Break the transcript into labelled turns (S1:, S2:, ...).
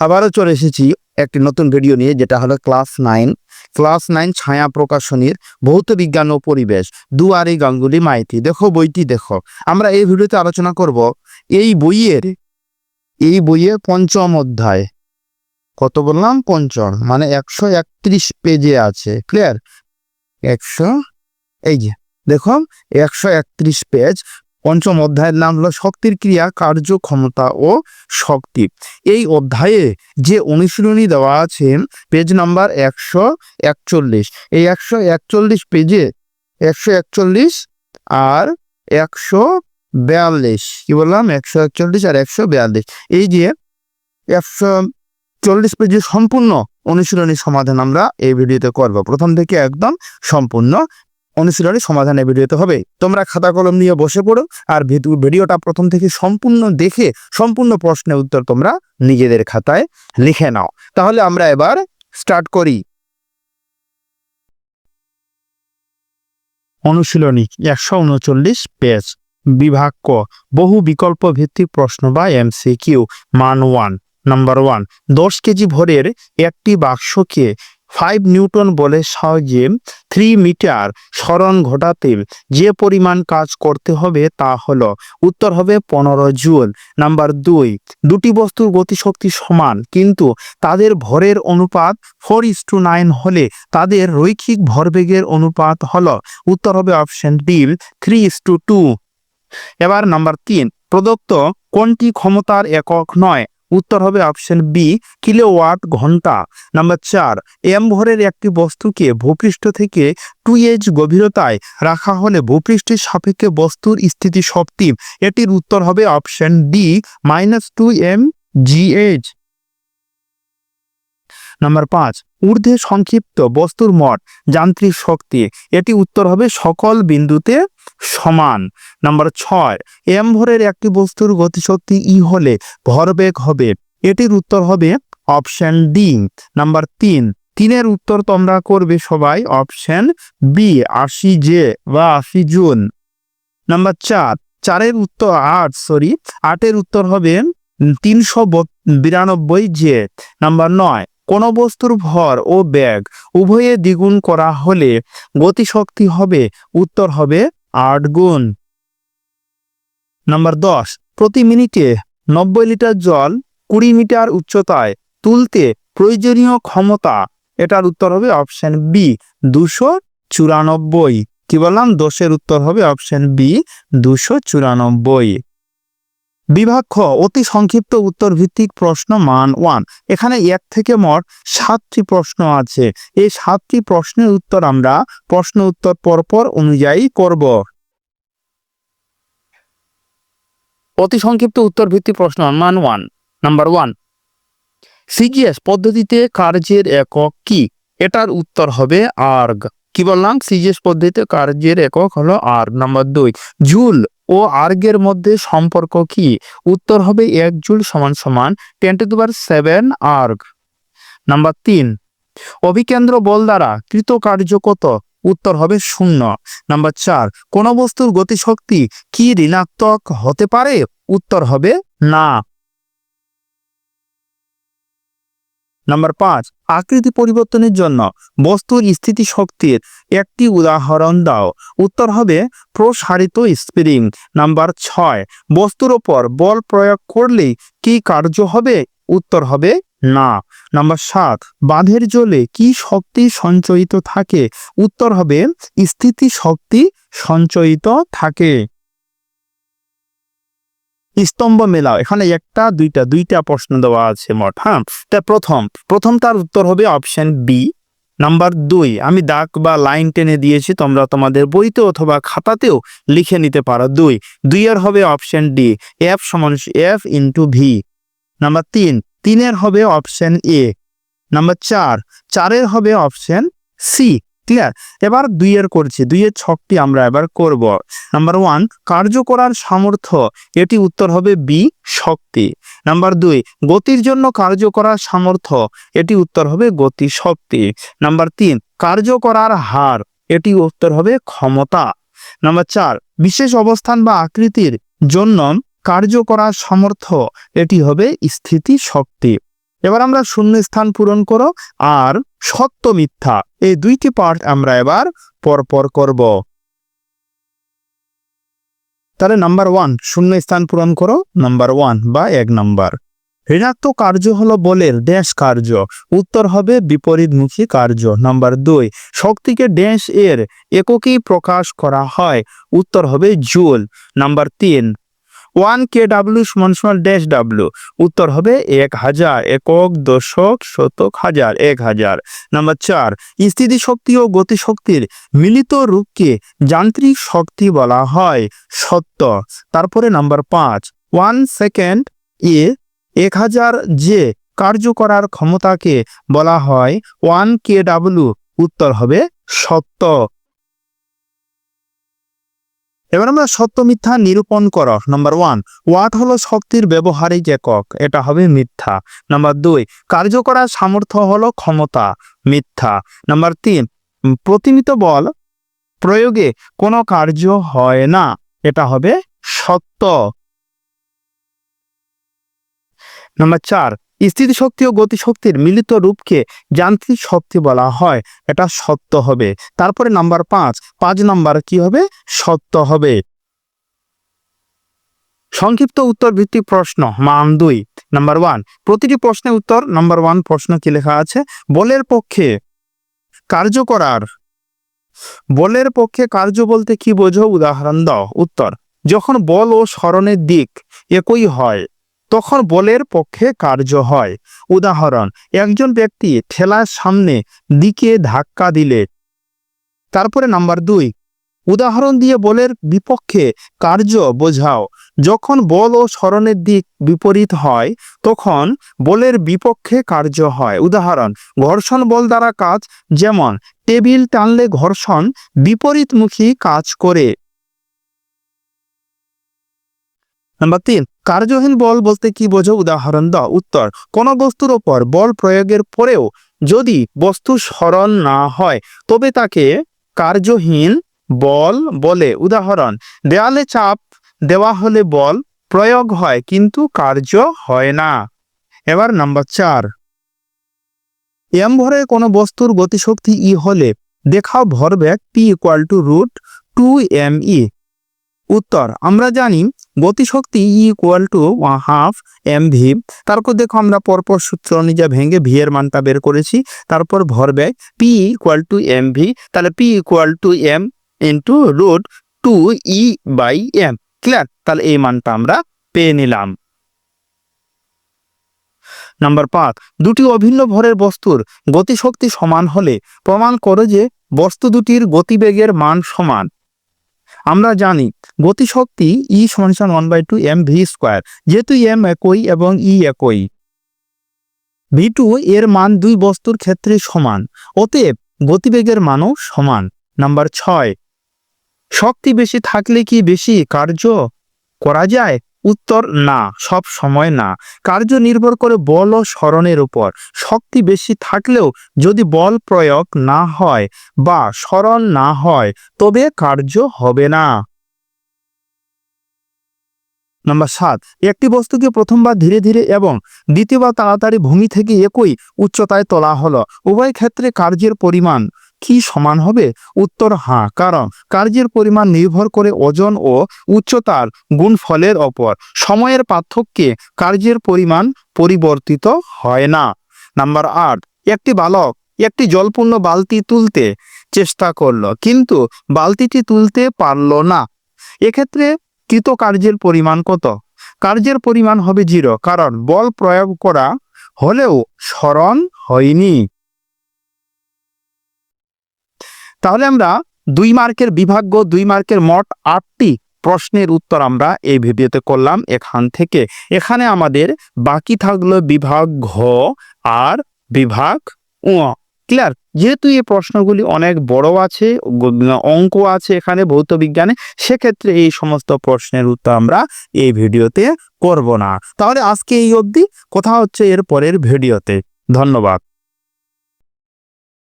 S1: আবারও চলে এসেছি একটি নতুন ভিডিও নিয়ে, যেটা হলো ক্লাস নাইন ক্লাস নাইন ছায়া প্রকাশনীর ভৌত বিজ্ঞান ও পরিবেশ, দুয়ারি গাঙ্গুলি মাইতি। দেখো, বইটি দেখো। আমরা এই ভিডিওতে আলোচনা করব এই বইয়ের এই বইয়ের পঞ্চম অধ্যায়। কত বললাম? পঞ্চম। মানে একশো একত্রিশ পেজে আছে। ক্লিয়ার একশো, এই যে দেখো একশো একত্রিশ পেজ। পঞ্চম অধ্যায়ের নাম হলো শক্তির ক্রিয়া, কার্য, ক্ষমতা ও শক্তি। এই অধ্যায়ে যে অনুশীলনী দেওয়া আছে পেজ নাম্বার একশো একচল্লিশ। এই একশো একচল্লিশ পেজে একশো একচল্লিশ আর একশো বিয়াল্লিশ। কি বললাম? একশো একচল্লিশ আর একশো বিয়াল্লিশ। এই যে একশো চল্লিশ পেজে সম্পূর্ণ অনুশীলনী সমাধান আমরা এই ভিডিওতে করব। প্রথম থেকে একদম সম্পূর্ণ অনুশীলনী সমাধানে ভিডিওতে হবে। তোমরা খাতা কলম নিয়ে বসে পড়ো আর ভিডিও- ভিডিওটা প্রথম থেকে সম্পূর্ণ দেখে সম্পূর্ণ প্রশ্নের উত্তর তোমরা নিজেদের খাতায় লিখে নাও। তাহলে আমরা এবার স্টার্ট করি। অনুশীলনী একশো উনচল্লিশ পেজ, বিভাগ ক, বহু বিকল্প ভিত্তিক প্রশ্ন বা এমসিকিউ মান ওয়ান নাম্বার ওয়ান দশ কেজি ভরের একটি বাক্সকে ফাইভ নিউটন বলে সাহায্যে থ্রি মিটার স্মরণ ঘটাতে যে পরিমাণ কাজ করতে হবে তা হলো, উত্তর হবে পনেরো জুল। নাম্বার দুই, দুটি বস্তুর গতিশক্তি সমান, কিন্তু তাদের ভরের অনুপাত ফোর ইস টু নাইন হলে তাদের রৈখিক ভরবেগের অনুপাত হলো, উত্তর হবে option D, three is to two. এবার নাম্বার তিন, প্রদত্ত কোনটি ক্ষমতার একক নয়? উত্তর হবে অপশন বি কিলোওয়াট ঘণ্টা। নাম্বার চার এম ভরের একটি বস্তুকে ভূপৃষ্ঠ থেকে টু এইচ গভীরতায় রাখা হলে ভূপৃষ্ঠের সাপেক্ষে বস্তুর স্থিতি শক্তি এটির উত্তর হবে option D minus two M GH number পাঁচ, ঊর্ধ্বে সংক্ষিপ্ত বস্তুর মট যান্ত্রিক শক্তি, এটি উত্তর হবে সকল বিন্দুতে সমান। নাম্বার ছয়, এম ভরের একটি বস্তুর গতিশক্তি ই হলে ভরবেগ হবে। এটির উত্তর হবে অপশন ডি। নাম্বার তিন, তিনের উত্তর তোমরা করবে সবাই অপশন বি, আশি জে বা আশি জুন। নাম্বার চার, চারের উত্তর আট, সরি, আটের উত্তর হবে তিনশো বিরানব্বই জে। নাম্বার নয়, কোন বস্তুর ভর ও ব্যাগ উভয়ে দ্বিগুণ করা হলে গতিশক্তি হবে, উত্তর হবে আট গুণ। নাম্বার দশ, প্রতি মিনিটে নব্বই লিটার জল কুড়ি মিটার উচ্চতায় তুলতে প্রয়োজনীয় ক্ষমতা। এটার উত্তর হবে অপশন বি দুশো চুরানব্বই। কি বললাম? দশের উত্তর হবে অপশন বি দুশো চুরানব্বই। বিভাগ অতি সংক্ষিপ্ত উত্তর ভিত্তিক প্রশ্ন মান ওয়ান এখানে এক থেকে মোট সাতটি প্রশ্ন আছে। এই সাতটি প্রশ্নের উত্তর আমরা প্রশ্ন উত্তর পরপর অনুযায়ী করব। অতি সংক্ষিপ্ত উত্তর ভিত্তিক প্রশ্ন মান ওয়ান নাম্বার ওয়ান সিজিএস পদ্ধতিতে কার্যের একক কি? এটার উত্তর হবে আর্গ কি বললাম? সিজিএস পদ্ধতিতে কার্যের একক হলো আর্গ নাম্বার দুই, জুল ও আর্গের মধ্যে সম্পর্ক কি? উত্তর হবে এক জুল সমান সমান টেন টু দুবার সেভেন আর্গ নাম্বার তিন, অভিকেন্দ্র বল দ্বারা কৃত কার্য কত? উত্তর হবে শূন্য। নাম্বার চার, কোন বস্তুর গতিশক্তি কি ঋণাত্মক হতে পারে? উত্তর হবে না। নাম্বার পাঁচ, আকৃতি পরিবর্তনের জন্য বস্তুর স্থিতি শক্তির একটি উদাহরণ দাও। উত্তর হবে প্রসারিত স্প্রিং। নাম্বার ছয়, বস্তুর ওপর বল প্রয়োগ করলেই কি কার্য হবে? উত্তর হবে না। নাম্বার সাত, বাঁধের জলে কি শক্তি সঞ্চয়িত থাকে? উত্তর হবে স্থিতি শক্তি সঞ্চয়িত থাকে। স্তম্ভ মেলাও। এখানে একটা, দুইটা দুইটা প্রশ্ন দেওয়া আছে মোট হ্যাঁ? তা প্রথম প্রথম তার উত্তর হবে অপশন বি নাম্বার দুই, আমি দাগ বা লাইন টেনে দিয়েছি, তোমরা তোমাদের বইতে অথবা খাতাতেও লিখে নিতে পারো। দুই, দুইয়ের হবে অপশন ডি এফ সমান এফ ইন্টু ভি নাম্বার তিন, তিনের হবে অপশন এ নাম্বার চার, চারের হবে অপশন সি ক্লিয়ার এবার দুইয়ের করছি। দুইয়ের ছকটি আমরা এবার করব। নাম্বার ওয়ান কার্য করার সামর্থ্য। এটি উত্তর হবে বি শক্তি। নাম্বার দুই, গতির জন্য কার্য করার সামর্থ্য। এটি উত্তর হবে গতি শক্তি। নাম্বার তিন, কার্য করার হার। এটি উত্তর হবে ক্ষমতা। নাম্বার চার, বিশেষ অবস্থান বা আকৃতির জন্য কার্য করার সামর্থ্য। এটি হবে স্থিতি শক্তি। এবার আমরা শূন্য স্থান পূরণ করো। আর সত্য মিথ্যা। এই দুইটি পার্ট আমরা এবার পরপর করব। তাহলে নাম্বার ওয়ান শূন্য স্থান পূরণ করো নাম্বার ওয়ান বা এক নাম্বার ঋণাত্মক কার্য হলো বলের ড্যাশ কার্য। উত্তর হবে বিপরীতমুখী কার্য। নাম্বার দুই, শক্তিকে ড্যাশ এর এককেই প্রকাশ করা হয়। উত্তর হবে জুল। নাম্বার তিন ওয়ান কে ডাব্লিউ সমান সমান ড্যাশ ডাব্লিউ। উত্তর হবে এক হাজার, একক দশক শতক হাজার, এক হাজার। নাম্বার চার, স্থিতি শক্তি ও গতিশক্তির মিলিত রূপকে যান্ত্রিক শক্তি বলা হয়, সত্য। তারপরে নাম্বার পাঁচ, ওয়ান সেকেন্ড এ এক হাজার যে কার্য করার ক্ষমতাকে বলা হয়, ওয়ান কে ডাব্লিউ। উত্তর হবে সত্য। এবার আমরা সত্য মিথ্যা নিরূপণ কর। নাম্বার ওয়ান ওয়াট হলো শক্তির ব্যবহারিক একক? এটা হবে মিথ্যা। নাম্বার দুই, কার্য করার সামর্থ্য হলো ক্ষমতা, মিথ্যা। নাম্বার তিন, প্রতিমিত বল, প্রয়োগে কোনো কার্য হয় না। এটা হবে সত্য। নাম্বার চার স্থিতিশক্তি ও গতিশক্তির মিলিত রূপকে যান্ত্রিক শক্তি বলা হয়। এটা সত্য হবে। তারপরে নাম্বার পাঁচ। পাঁচ নাম্বার কি হবে? সত্য হবে। সংক্ষিপ্ত উত্তর ভিত্তিক প্রশ্ন, মান দুই। Number one. প্রতিটি প্রশ্নের উত্তর, নাম্বার ওয়ান প্রশ্ন কি লেখা আছে? বলের পক্ষে কার্য করার বলের পক্ষে কার্য বলতে কি বোঝো? উদাহরণ দাও। উত্তর। যখন বল ও স্মরণের দিক একই হয় তখন বলের পক্ষে কার্য হয়। উদাহরণ, একজন ব্যক্তি ঠেলার সামনে দিকে ধাক্কা দিলে। তারপরে নাম্বার দুই, উদাহরণ দিয়ে বলের বিপক্ষে কার্য বোঝাও। যখন বল ও স্মরণের দিক বিপরীত হয়, তখন বলের বিপক্ষে কার্য হয়। উদাহরণ, ঘর্ষণ বল দ্বারা কাজ যেমন, টেবিল টানলে ঘর্ষণ বিপরীতমুখী কাজ করে। নাম্বার তিন কার্যহীন বল বলতে কি বোঝো? উদাহরণ দাও। উত্তর, কোন বস্তুর ওপর বল প্রয়োগের পরেও যদি বস্তু সরল না হয়, তবে তাকে কার্যহীন বল বলে। উদাহরণ, দেয়ালে চাপ দেওয়া হলে বল প্রয়োগ হয়, কিন্তু কার্য হয় না। এবার নাম্বার চার। এম ভরে কোনো বস্তুর গতিশক্তি ই হলে দেখাও ভরবেগ P equal to root two M E উত্তর, আমরা জানি গতিশক্তি E equal to half M V তারপর দেখো আমরা পরপর সূত্র অনুযায়ী ভেঙে ভি এর মানটা বের করেছি, তারপর ভর ভরবেগ P equal to M V তাহলে P equal to M into root two E by M clear তাহলে এই মানটা আমরা পেয়ে নিলাম। নাম্বার পাঁচ, দুটি অভিন্ন ভরের বস্তুর গতিশক্তি সমান হলে প্রমাণ করে যে বস্তু দুটির গতিবেগের মান সমান। আমরা জানি গতিশক্তি ই সমান সমান one by two M V square যেহেতু এম একই এবং ই একই। ভি টু এর মান দুই বস্তুর ক্ষেত্রে সমান, অতএব গতিবেগের মানও সমান। নাম্বার ছয়, শক্তি বেশি থাকলে কি বেশি কার্য করা যায়? উত্তর না, সব সময় না। কার্য নির্ভর করে বল ও স্মরণের উপর। শক্তি বেশি থাকলেও যদি বল প্রয়োগ না হয় বা স্মরণ না হয়, তবে কার্য হবে না। নাম্বার সাত, একটি বস্তুকে প্রথমবার ধীরে ধীরে এবং দ্বিতীয়বার তাড়াতাড়ি ভূমি থেকে একই উচ্চতায় তোলা হলো। উভয় ক্ষেত্রে কার্যের পরিমাণ কি সমান হবে? উত্তর হ্যাঁ কারণ কার্যের পরিমাণ নির্ভর করে ওজন ও উচ্চতার গুণফলের ওপর। সময়ের পার্থক্যে কার্যের পরিমাণ পরিবর্তিত হয় না। নাম্বার আট, একটি বালক একটি জলপূর্ণ বালতি তুলতে চেষ্টা করল, কিন্তু বালতিটি তুলতে পারল না। এক্ষেত্রে কৃত কার্যের পরিমাণ কত? কার্যের পরিমাণ হবে জিরো, কারণ বল প্রয়োগ করা হলেও স্মরণ হয়নি। তাহলে আমরা দুই মার্কের বিভাগ্য, দুই মার্কের মোট আটটি প্রশ্নের উত্তর আমরা এই ভিডিওতে করলাম এখান থেকে। এখানে আমাদের বাকি থাকল বিভাগ ঘ আর বিভাগ উ। ক্লিয়ার? যেহেতু এই প্রশ্নগুলি অনেক বড় আছে, অঙ্ক আছে এখানে ভৌত বিজ্ঞানে, সেক্ষেত্রে এই সমস্ত প্রশ্নের উত্তর আমরা এই ভিডিওতে করব না। তাহলে আজকে এই অবধি, কথা হচ্ছে এর পরের ভিডিওতে। ধন্যবাদ।